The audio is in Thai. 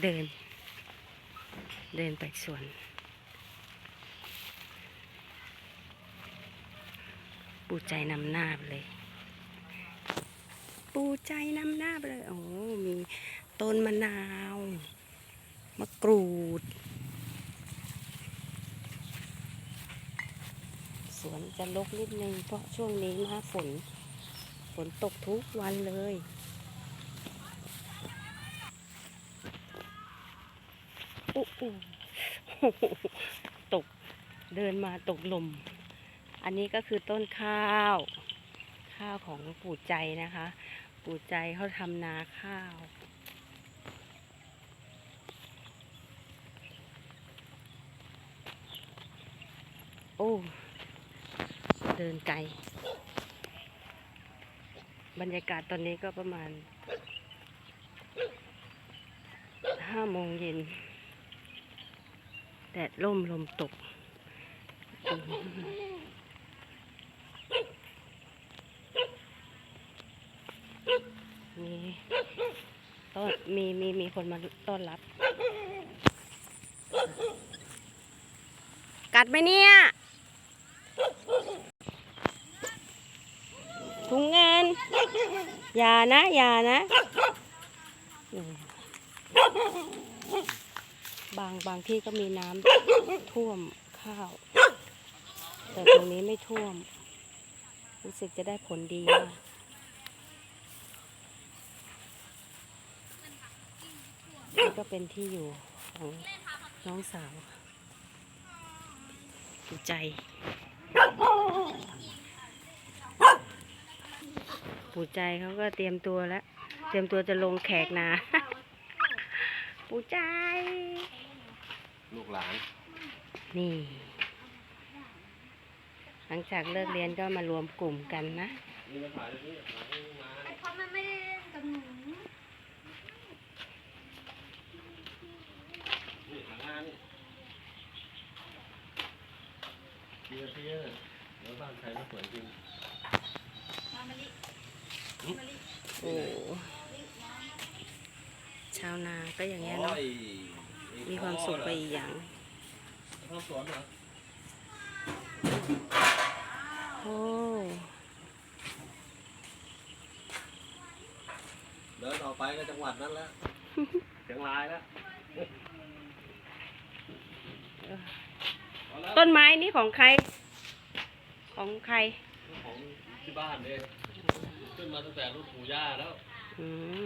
เดิน เดินไปสวนปูใจนำหน้าไปเลย ปูใจนำหน้าไปเลย โอ้มีต้นมะนาว มะกรูด สวนจะลกนิดนึงเพราะช่วงนี้หน้าฝน ฝนตกทุกวันเลย อุ๊อุ๊ตกเดินมาตกลม อันนี้ก็คือต้นข้าว ข้าวของปู่ใจนะคะ ปู่ใจเขาทำนาข้าวโอ้ เดินไกล บรรยากาศตอนนี้ก็ประมาณห้าโมงเย็น แดดร่มลมตก มีต้นมีมีมีคนมาต้อนรับ กัดไหมเนี่ยถุงเงิน อย่านะ อย่านะ บางบางที่ก็มีน้ำท่วมข้าว แต่ตรงนี้ไม่ท่วม รู้สึกจะได้ผลดีมากนี่ก็เป็นที่อยู่ของน้องสาวภูใจปู่ใจเขาก็เตรียมตัวแล้ว เตรียมตัวจะลงแขกนา ปู่ใจ ลูกหลาน นี่ หลังจากเลิกเรียนก็มารวมกลุ่มกันนะ นี่มาถ่ายตรงนี้ถ่ายตรงนี้มาไอพอมันไม่ได้เล่นกับหนูนี่ถ่ายงานนี่ดีนะพี่เอ้ยแล้วบ้านใครไม่สวยจริงมามาลิาวนาก็อย่างเงี้ยโอ้เนาะยมีความสุขไปอีกอย่างทำสวนเหรอโอ้เดินออกไปก็จังหวัดนั้นแล้วเชียงรายแล้วเอาละต้นไม้นี่ของใคร ของใคร ของที่บ้านเองขึ้นมาตั้งแต่รุ่นปู่ย่าแล้วอืม